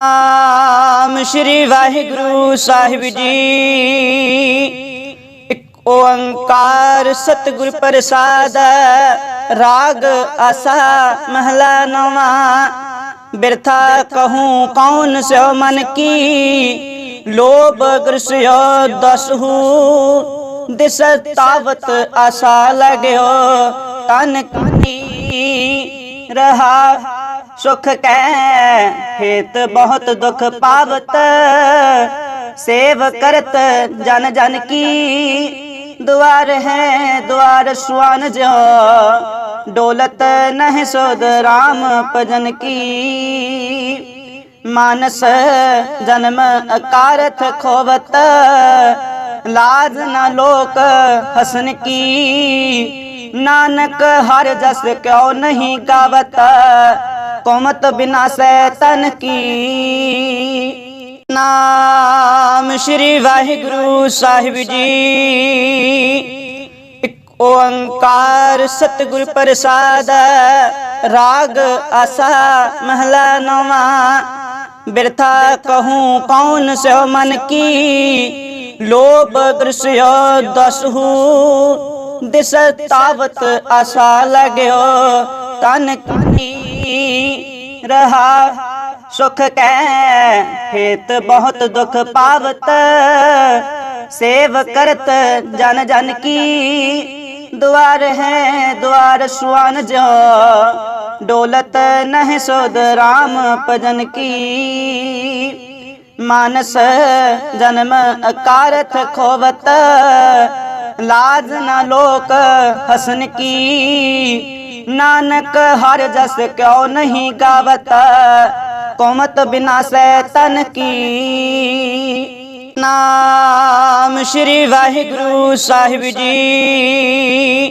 ਆਮ ਸ਼੍ਰੀ ਵਾਹਿਗੁਰੂ ਸਾਹਿਬ ਜੀ। ਇੱਕ ਓੰਕਾਰ ਸਤਿਗੁਰ ਪ੍ਰਸਾਦ, ਰਾਗ ਆਸਾ, ਮਹਲਾ ਨਵਾ। ਬਿਰਥਾ ਕਹੂੰ ਕੌਣ ਸਿਓ ਮਨ ਕੀ? ਲੋਭ ਗ੍ਰਸਿਓ ਦਸਹੂ, ਦਿਸ ਤਾਵਤ ਆਸਾ ਲਗਿਓ। ਤਨ ਕਨੀ ਰਹਾ। ਸੁਖ ਕੈ ਹੇਤ ਬਹੁਤ ਦੁਖ ਪਾਵਤ, ਸੇਵ ਕਰਤ ਜਨ ਜਨ ਕੀ। ਦੁਆਰ ਹੈ, ਦੁਆਰ ਸੁਆਨ ਜੋ ਡੋਲਤ ਨਹਿ ਸੋਦ ਰਾਮ ਭਜਨ ਕੀ। ਮਾਨਸ ਜਨਮ ਅਕਾਰਥ ਖੋਵਤ, ਲਾਜ ਨਾ ਲੋਕ ਹਸਨ ਕੀ। ਨਾਨਕ ਹਰ ਜਸ ਕਿਉ ਨਹੀਂ ਗਾਵਤ ਕੋਮਤ ਬਿਨਾਸੈ ਤਨ ਕੀ ਨਾਮ ਸ਼੍ਰੀ ਵਾਹਿਗੁਰੂ ਸਾਹਿਬ ਜੀ ਇੱਕ ਓੰਕਾਰ ਸਤਿਗੁਰ ਪ੍ਰਸਾਦ ਰਾਗ ਆਸਾ ਮਹਲਾ ਨਵਾਂ ਬਿਰਥਾ ਕਹੂੰ ਕੌਣ ਸਿਓ ਮਨ ਕੀ ਲੋਭ ਗ੍ਰਸਿਓ ਦਸਹੂ ਦਿਸ ਤਾਵਤ ਆਸਾ ਲਗਿਓ ਤਨ ਕਨੀ ਰਹਾ। ਸੁਖ ਕੈ ਹੇਤ ਬਹੁਤ ਦੁਖ ਪਾਵਤ। ਸੇਵ ਕਰਤ ਜਨ ਜਨ ਕੀ। ਦੁਆਰ ਹੈ, ਦੁਆਰ ਸੁਆਨ ਜੋ। ਡੋਲਤ ਨਹਿ ਸੋਦ ਰਾਮ ਭਜਨ ਕੀ। ਮਾਨਸ ਜਨਮ ਅਕਾਰਥ ਖੋਵਤ। ਲਾਜ ਨਾ ਲੋਕ ਹਸਨ ਕੀ। ਨਾਨਕ ਹਰ ਜਸ ਕਿਉ ਨਹੀਂ ਗਾਵਤ? ਕੋਮਤ ਬਿਨਾਸੈ ਤਨ ਕੀ? ਨਾਮ ਸ਼੍ਰੀ ਵਾਹਿਗੁਰੂ ਸਾਹਿਬ ਜੀ।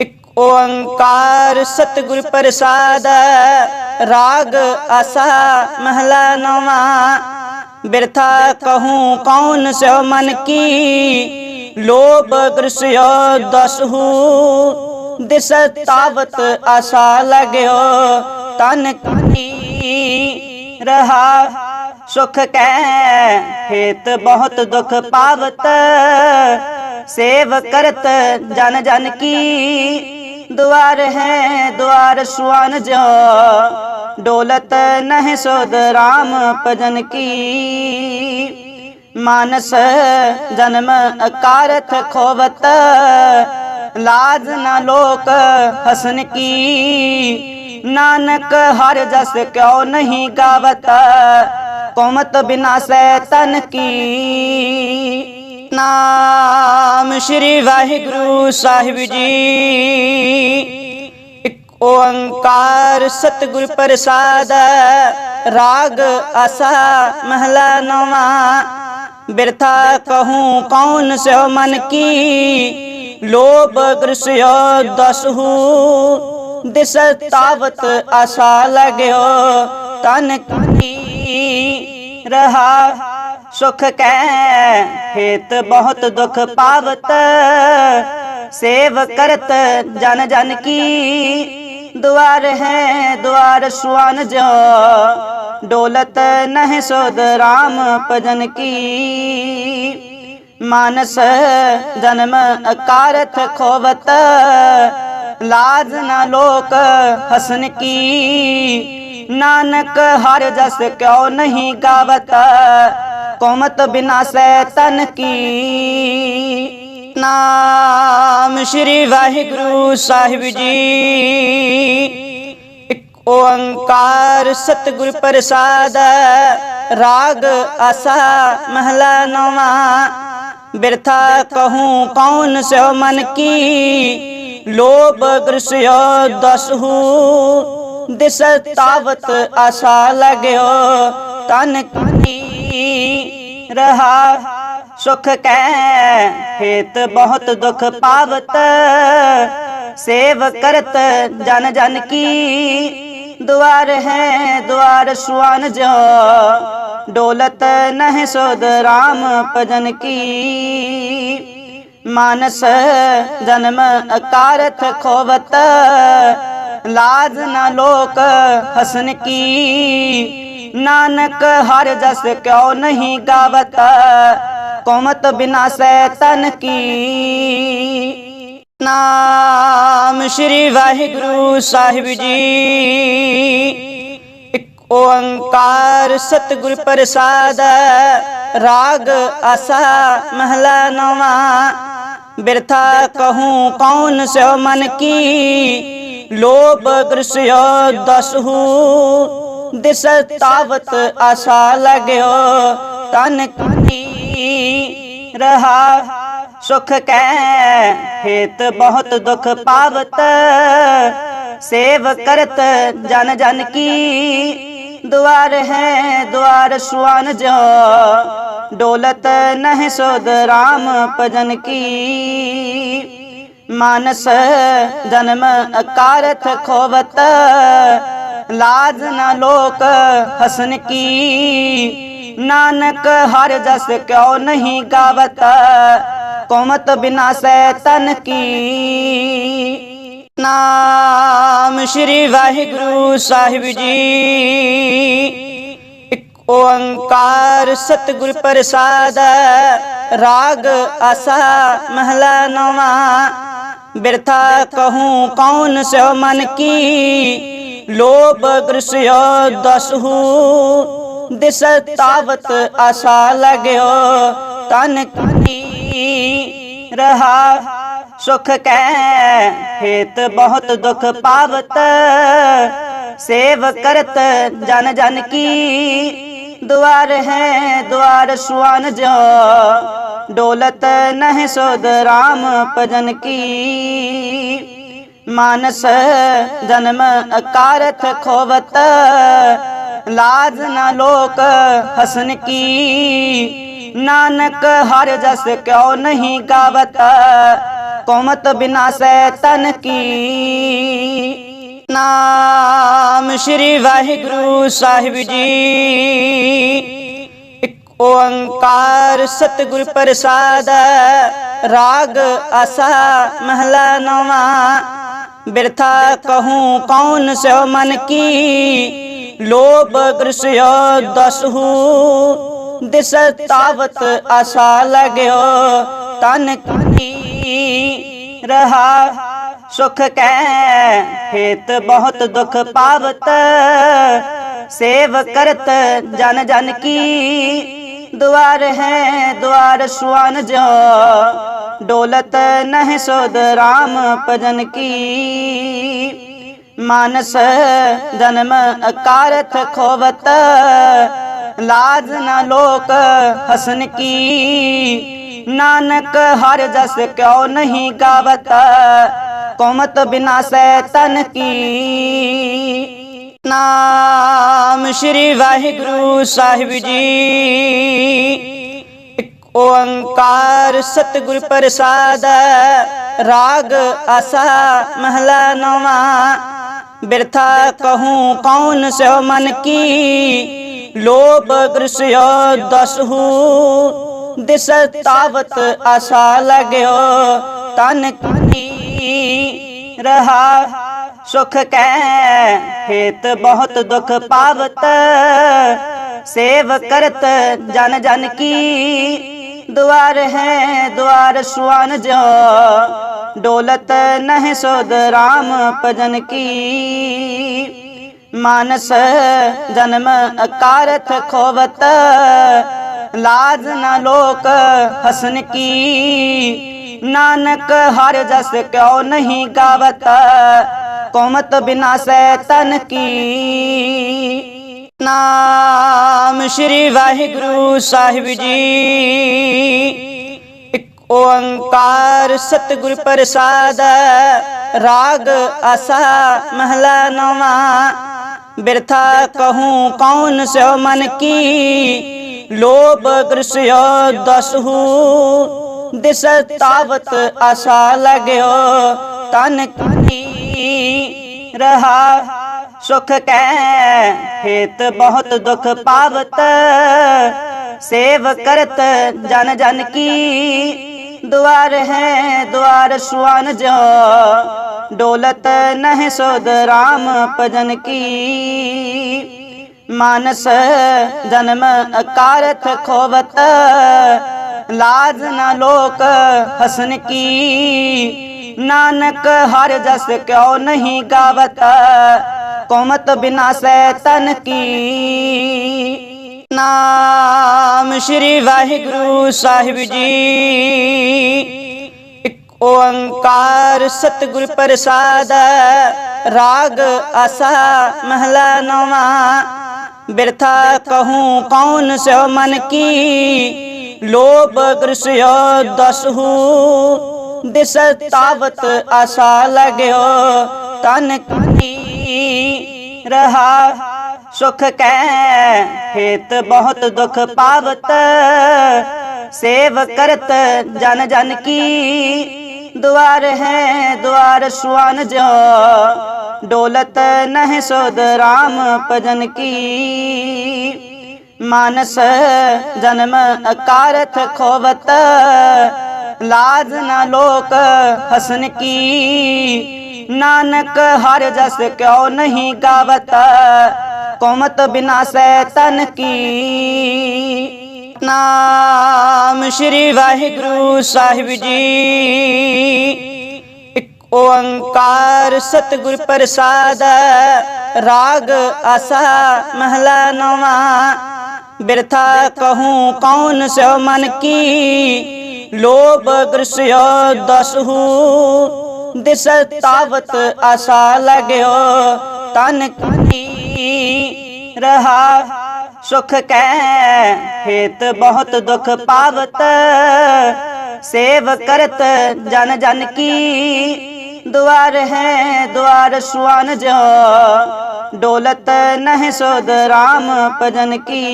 ਇੱਕ ਓੰਕਾਰ ਸਤਿਗੁਰ ਪ੍ਰਸਾਦ, ਰਾਗ ਆਸਾ ਮਹਲਾ ਨਵਾਂ। ਬਿਰਥਾ ਕਹੂੰ ਕੌਣ ਸਿਓ ਮਨ ਕੀ? ਲੋਭ ਗ੍ਰਸਿਓ ਦਸਹੂ। ਦਿਸ ਤਾਵਤ ਆਸਾ ਲਗਿਓ, ਤਨ ਕਨੀ ਰਹਾ। ਸੁਖ ਕੈ ਹੇਤ ਬਹੁਤ ਦੁਖ ਪਾਵਤ, ਸੇਵ ਕਰਤ ਜਨ ਜਨ ਕੀ। ਦੁਆਰ ਹੈ, ਦੁਆਰ ਸੁਆਨ ਜੋ ਡੋਲਤ ਨਹਿ ਸੋਦ ਰਾਮ ਭਜਨ ਕੀ। ਮਾਨਸ ਜਨਮ ਅਕਾਰਥ ਖੋਵਤ ਲਾਜ ਨਾ ਲੋਕ ਹਸਨ ਕੀ। ਨਾਨਕ ਹਰ ਜਸ ਕਿਉ ਨਹੀਂ ਗਾਵਤ? ਕੋਮਤ ਬਿਨਾਸੈ ਤਨ ਕੀ। ਨਾਮ ਸ਼੍ਰੀ ਵਾਹਿਗੁਰੂ ਸਾਹਿਬ ਜੀ। ਇੱਕ ਓੰਕਾਰ ਸਤਿਗੁਰ ਪ੍ਰਸਾਦ, ਰਾਗ ਅਸਾ ਮਹਲਾ ਨਵਾਂ। ਬਿਰਥਾ ਕਹੂੰ ਕੌਣ ਸਿਓ ਮਨ ਕੀ? ਲੋਭ ਗ੍ਰਸਿਓ ਦਸਹੂ ਦਿਸ ਤਾਵਤ ਆਸਾ ਲਗਿਓ, ਤਨ ਕਨੀ ਰਹਾ, ਸੁਖ ਕੈ, ਹੇਤ ਬਹੁਤ ਦੁਖ ਪਾਵਤ, ਸੇਵ ਕਰਤ ਜਨ ਜਨ ਕੀ, ਦੁਆਰ ਹੈ ਦੁਆਰ ਸੁਆਨ ਜੋ, ਡੋਲਤ ਨਹਿ ਸੋਦ ਰਾਮ ਭਜਨ ਕੀ। ਮਾਨਸ ਜਨਮ ਅਕਾਰਥ ਖੋਵਤ ਲਾਜ ਨਾ ਲੋਕ ਹਸਨ ਕੀ ਨਾਨਕ ਹਰ ਜਸ ਕਿਉ ਨਹੀਂ ਗਾਵਤ ਕੋਮਤ ਬਿਨਾਸੈ ਤਨ ਕੀ ਨਾਮ ਸ਼੍ਰੀ ਵਾਹਿਗੁਰੂ ਸਾਹਿਬ ਜੀ ਇੱਕ ਓੰਕਾਰ ਸਤਿਗੁਰ ਪ੍ਰਸਾਦ ਰਾਗ ਆਸਾ ਮਹਲਾ ਨਵਾਂ ਬਿਰਥਾ ਕਹੂੰ ਕੌਣ ਸਿਓ ਮਨ ਕੀ? ਲੋਭ ਗ੍ਰਸਿਓ ਦਸਹੂ, ਦਿਸ ਤਾਵਤ ਆਸਾ ਲਗਿਓ। ਤਨ ਕਨੀ ਰਹਾ, ਸੁਖ ਕੈ, ਹੇਤ ਬਹੁਤ ਦੁਖ ਪਾਵਤ। ਸੇਵ ਕਰਤ ਜਨ ਜਨ ਕੀ, ਦੁਆਰ ਹੈ ਦੁਆਰ ਸੁਆਨ ਜੋ ਡੋਲਤ ਨਹਿ ਸੋਦ ਰਾਮ ਭਜਨ ਕੀ। ਮਾਨਸ ਜਨਮ ਅਕਾਰਥ ਖੋਵਤ, ਲਾਜ ਨਾ ਲੋਕ ਹਸਨ ਕੀ। ਨਾਨਕ ਹਰ ਜਸ ਕਿਉ ਨਹੀਂ ਗਾਵਤ, ਕੋਮਤ ਬਿਨਾ ਸੈਤਨ ਕੀ। ਨਾਮ ਸ੍ਰੀ ਵਾਹਿਗੁਰੂ ਸਾਹਿਬ ਜੀ। ਓੰਕਾਰ ਸਤਿਗੁਰ ਪ੍ਰਸਾਦ, ਰਾਗ ਆਸਾ ਮਹਲਾ ਨਵਾ। ਬਿਰਥਾ ਕਹੂੰ ਕੌਣ ਸਿਓ ਮਨ ਕੀ? ਲੋਭ ਗ੍ਰਸਿਓ ਦਸਹੂ ਦਿਸ ਤਾਵਤ ਆਸਾ ਲਗਿਓ, ਤਨ ਕਨੀ ਰਹਾ। ਸੁਖ ਕੈ, ਹੇਤ ਬਹੁਤ ਦੁਖ ਪਾਵਤ। ਸੇਵ ਕਰਤ ਜਨ ਜਨ ਕੀ। ਦੁਆਰ ਹੈ, ਦੁਆਰ ਸੁਆਨ ਜੋ। ਡੋਲਤ ਨਹਿ ਸੋਦ ਰਾਮ ਭਜਨ ਕੀ। ਮਾਨਸ ਜਨਮ ਅਕਾਰਥ ਖੋਵਤ। ਲਾਜ ਨ ਲੋਕ ਹਸਨ ਕੀ। ਨਾਨਕ ਹਰ ਜਸ ਕਿਉ ਨਹੀਂ ਗਾਵਤ। ਕੋਮਤ ਬਿਨਾ ਸੈਤਨ ਕੀ। ਨਾਮ ਸ੍ਰੀ ਵਾਹਿਗੁਰੂ ਸਾਹਿਬ ਜੀ। ਇੱਕ ਓੰਕਾਰ ਸਤਿਗੁਰ ਪ੍ਰਸਾਦ, ਰਾਗ ਆਸਾ ਮਹਲਾ ਨਵਾਂ। ਬਿਰਥਾ ਕਹੂੰ ਕੌਣ ਸੋ ਮਨ ਕੀ? ਲੋਭ ਗ੍ਰਸਿਓ ਦਸਹੂ। ਦਿਸ ਤਾਵਤ ਆਸਾ ਲਗਿਓ, ਤਨ ਕਨੀ ਰਹਾ। ਸੁਖ ਕੈ ਹੇਤ ਬਹੁਤ ਦੁਖ ਪਾਵਤ, ਸੇਵ ਕਰਤ ਜਨ ਜਨ ਕੀ। ਦੁਆਰ ਹੈ, ਦੁਆਰ ਸੁਆਨ ਜੋ, ਡੋਲਤ ਨਹਿ ਸੋਦ ਰਾਮ ਭਜਨ ਕੀ। ਮਾਨਸ ਜਨਮ ਅਕਾਰਥ ਖੋਵਤ, ਲਾਜ ਨਾ ਲੋਕ ਹਸਨ ਕੀ। ਨਾਨਕ ਹਰ ਜਸ ਕਿਉ ਨਹੀਂ ਗਾਵਤ ਕੋਮਤ ਬਿਨਾ ਸੈਤਨ ਕੀ? ਨਾਮ ਸ੍ਰੀ ਵਾਹਿਗੁਰੂ ਸਾਹਿਬ ਜੀ। ਇੱਕ ਓੰਕਾਰ ਸਤਿਗੁਰ ਪ੍ਰਸਾਦ, ਰਾਗ ਆਸਾ ਮਹਲਾ ਨਵਾਂ। ਬਿਰਥਾ ਕਹੂੰ ਕੌਣ ਸੋ ਮਨ ਕੀ? ਲੋਭ ਗ੍ਰਸਿਓ ਦਸਹੂ, ਦਿਸ ਤਾਵਤ ਆਸਾ ਲਗਿਓ। ਤਨ ਕਨੀ ਰਹਾ, ਸੁਖ ਕੈ, ਹੇਤ ਬਹੁਤ ਦੁਖ ਪਾਵਤ। ਸੇਵ ਕਰਤ ਜਨ ਜਨ ਕੀ, ਦੁਆਰ ਹੈ ਦੁਆਰ ਸੁਆਨ ਜੋ। ਡੋਲਤ ਨਹਿ ਸੋਦ ਰਾਮ ਭਜਨ ਕੀ। ਮਾਨਸ ਜਨਮ ਅਕਾਰਥ ਖੋਵਤ। ਲਾਜ ਨ ਲੋਕ ਹਸਨ ਕੀ। ਨਾਨਕ ਹਰ ਜਸ ਕਿਉ ਨਹੀਂ ਗਾਵਤ, ਕੋਮਤ ਬਿਨਾ ਸੈਤਨ ਕੀ। ਨਾਮ ਸ੍ਰੀ ਵਾਹਿਗੁਰੂ ਸਾਹਿਬ ਜੀ, ਇੱਕ ਓੰਕਾਰ ਸਤਿਗੁਰ ਪ੍ਰਸਾਦ, ਰਾਗ ਆਸਾ ਮਹਲਾ ਨਵਾ। ਬਿਰਥਾ ਕਹੂੰ ਕੌਣ ਸਿਓ ਮਨ ਕੀ, ਲੋਭ ਗ੍ਰਸਿਓ ਦਸਹੂ। ਦਿਸ ਤਾਵਤ ਆਸਾ ਲਗਿਓ, ਤਨ ਕਨੀ ਰਹਾ। ਸੁਖ ਕੈ, ਹੇਤ ਬਹੁਤ ਦੁਖ ਪਾਵਤ। ਸੇਵ ਕਰਤ ਜਨ ਜਨ ਕੀ ਦੁਆਰ ਹੈ, ਦੁਆਰ ਸੁਆਨ ਜੋ ਡੋਲਤ ਨਹਿ ਸੋਦ ਰਾਮ ਭਜਨ ਕੀ। ਮਾਨਸ ਜਨਮ ਅਕਾਰਥ ਖੋਵਤ। ਲਾਜ ਨ ਲੋਕ ਹਸਨ ਕੀ। ਨਾਨਕ ਹਰ ਜਸ ਕਿਉ ਨਹੀਂ ਗਾਵਤ। ਕੋਮਤ ਬਿਨਾ ਸੈਤਨ ਕੀ। ਨਾਮ ਸ੍ਰੀ ਵਾਹਿਗੁਰੂ ਸਾਹਿਬ ਜੀ। ਇੱਕ ਓੰਕਾਰ ਸਤਿਗੁਰ ਪ੍ਰਸਾਦ, ਰਾਗ ਅਸਾ ਮਹਲਾ ਨਵਾਂ। ਬਿਰਥਾ ਕਹੂੰ ਕੌਣ ਸਿਓ ਮਨ ਕੀ। ਲੋਭ ਗ੍ਰਸਿਓ ਦਸਹੂ ਦਿਸ ਤਾਵਤ ਆਸਾ ਲਗਿਓ, ਤਨ ਕਨੀ ਰਹਾ, ਸੁਖ ਕੈ ਹੇਤ ਬਹੁਤ ਦੁਖ ਪਾਵਤ, ਸੇਵ ਕਰਤ ਜਨ ਜਨ ਕੀ, ਦੁਆਰ ਹੈ ਦੁਆਰ ਸੁਆਨ ਜੋ, ਡੋਲਤ ਨਹਿ ਸੋਦ ਰਾਮ ਭਜਨ ਕੀ। ਮਾਨਸ ਜਨਮ ਅਕਾਰਥ ਖੋਵਤ ਲਾਜ ਨਾ ਲੋਕ ਹਸਨ ਕੀ ਨਾਨਕ ਹਰ ਜਸ ਕਿਉ ਨਹੀਂ ਗਾਵਤ ਕੋਮਤ ਬਿਨਾਸੈ ਤਨ ਕੀ ਨਾਮ ਸ੍ਰੀ ਵਾਹਿਗੁਰੂ ਸਾਹਿਬ ਜੀ ਇੱਕ ਓੰਕਾਰ ਸਤਿਗੁਰ ਪ੍ਰਸਾਦ ਰਾਗ ਆਸਾ ਮਹਲਾ ਨਵਾਂ ਬਿਰਥਾ ਕਹੂੰ ਕੌਣ ਸੋ ਮਨ ਕੀ? ਲੋਭ ਗ੍ਰਸਿਓ ਦਸਹੂ, ਦਿਸ ਤਾਵਤ ਆਸਾ ਲਗਿਓ। ਤਨ ਕੀ ਰਹਾ, ਸੁਖ ਕੈ, ਹੇਤ ਬਹੁਤ ਦੁਖ ਪਾਵਤ। ਸੇਵ ਕਰਤ ਜਨ ਜਨ ਕੀ, ਦੁਆਰ ਹੈ ਦੁਆਰ ਸੁਆਨ ਜੋ ਡੋਲਤ ਨਹਿ ਸੋਦ ਰਾਮ ਭਜਨ ਕੀ। ਮਾਨਸ ਜਨਮ ਅਕਾਰਥ ਖੋਵਤ। ਲਾਜ ਨਾ ਲੋਕ ਹਸਨ ਕੀ। ਨਾਨਕ ਹਰ ਜਸ ਕਿਉ ਨਹੀਂ ਗਾਵਤ। ਕੋਮਤ ਬਿਨਾਸੈ ਤਨ ਕੀ। ਨਾਮ ਸ੍ਰੀ ਵਾਹਿਗੁਰੂ ਸਾਹਿਬ ਜੀ। ਇੱਕ ਓੰਕਾਰ ਸਤਿਗੁਰ ਪ੍ਰਸਾਦ, ਰਾਗ ਆਸਾ ਮਹਲਾ ਨਵਾ। ਬਿਰਥਾ ਕਹੂੰ ਕੌਣ ਸੋ ਮਨ ਕੀ? ਲੋਭ ਗ੍ਰਸਿਓ ਦਸਹੂ, ਦਿਸ ਤਾਵਤ ਆਸਾ ਲਗਿਓ। ਤਨ ਕੀ ਰਹਾ, ਸੁਖ ਕੈ ਹੇਤ ਬਹੁਤ ਦੁਖ ਪਾਵਤ। ਸੇਵ ਕਰਤ ਜਨ ਜਨ ਕੀ। ਦੁਆਰ ਹੈ, ਦੁਆਰ ਸੁਆਨ ਜੋ। ਡੋਲਤ ਨਹਿ ਸੋਦ ਰਾਮ ਭਜਨ ਕੀ।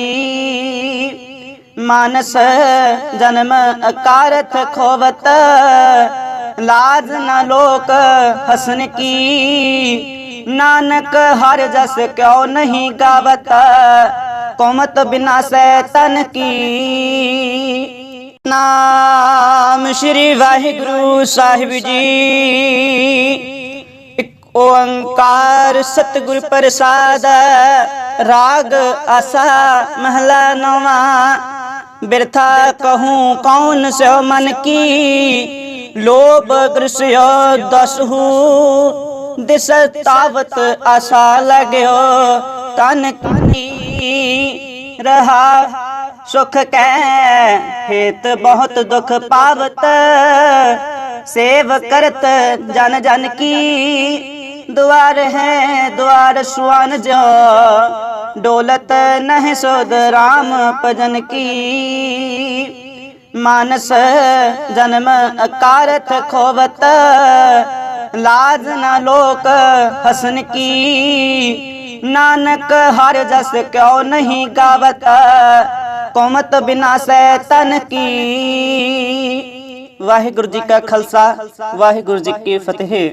ਮਾਨਸ ਜਨਮ ਅਕਾਰਥ ਖੋਵਤ। ਲਾਜ ਨਾ ਲੋਕ ਹਸਨ ਕੀ। ਨਾਨਕ ਹਰ ਜਸ ਕਿਉ ਨਹੀਂ ਗਾਵਤ। ਕੋਮਤ ਬਿਨਾਸੈ ਤਨ ਕੀ। ਨਾਮ ਸ੍ਰੀ ਵਾਹਿਗੁਰੂ ਸਾਹਿਬ ਜੀ। ਇੱਕ ਓੰਕਾਰ ਸਤਿਗੁਰ ਪ੍ਰਸਾਦ, ਰਾਗ ਆਸਾ ਮਹਲਾ ਨਵਾ। ਬਿਰਥਾ ਕਹੂੰ ਕੌਣ ਸੋ ਮਨ ਕੀ? ਲੋਭ ਗ੍ਰਸਿਓ ਦਸਹੂ। ਦਿਸ ਤਾਵਤ ਆਸਾ ਲਗਿਓ, ਤਨ ਕੀ ਰਹਾ ਸੁਖ ਕੈ, ਹੇਤ ਬਹੁਤ ਦੁਖ ਪਾਵਤ, ਸੇਵ ਕਰਤ ਜਨ ਜਨ ਕੀ। ਦੁਆਰ ਹੈ, ਦੁਆਰ ਸੁਆਨ ਜੋ, ਡੋਲਤ ਨਹਿ ਸੋਦ ਰਾਮ ਭਜਨ ਕੀ। ਮਾਨਸ ਜਨਮ ਅਕਾਰਥ ਖੋਵਤ, ਲਾਜ ਨਾ ਲੋਕ ਹਸਨ ਕੀ। ਨਾਨਕ ਹਰ ਜਸ ਕਿਉ ਨਹੀਂ ਗਾਵਤ ਕੌਮਤ ਬਿਨਾਸੈ ਸੈਤਨ ਕੀ? ਵਾਹਿਗੁਰੂ ਜੀ ਕਾ ਖਾਲਸਾ ਵਾਹਿਗੁਰੂ ਜੀ ਕੀ ਫਤਿਹ।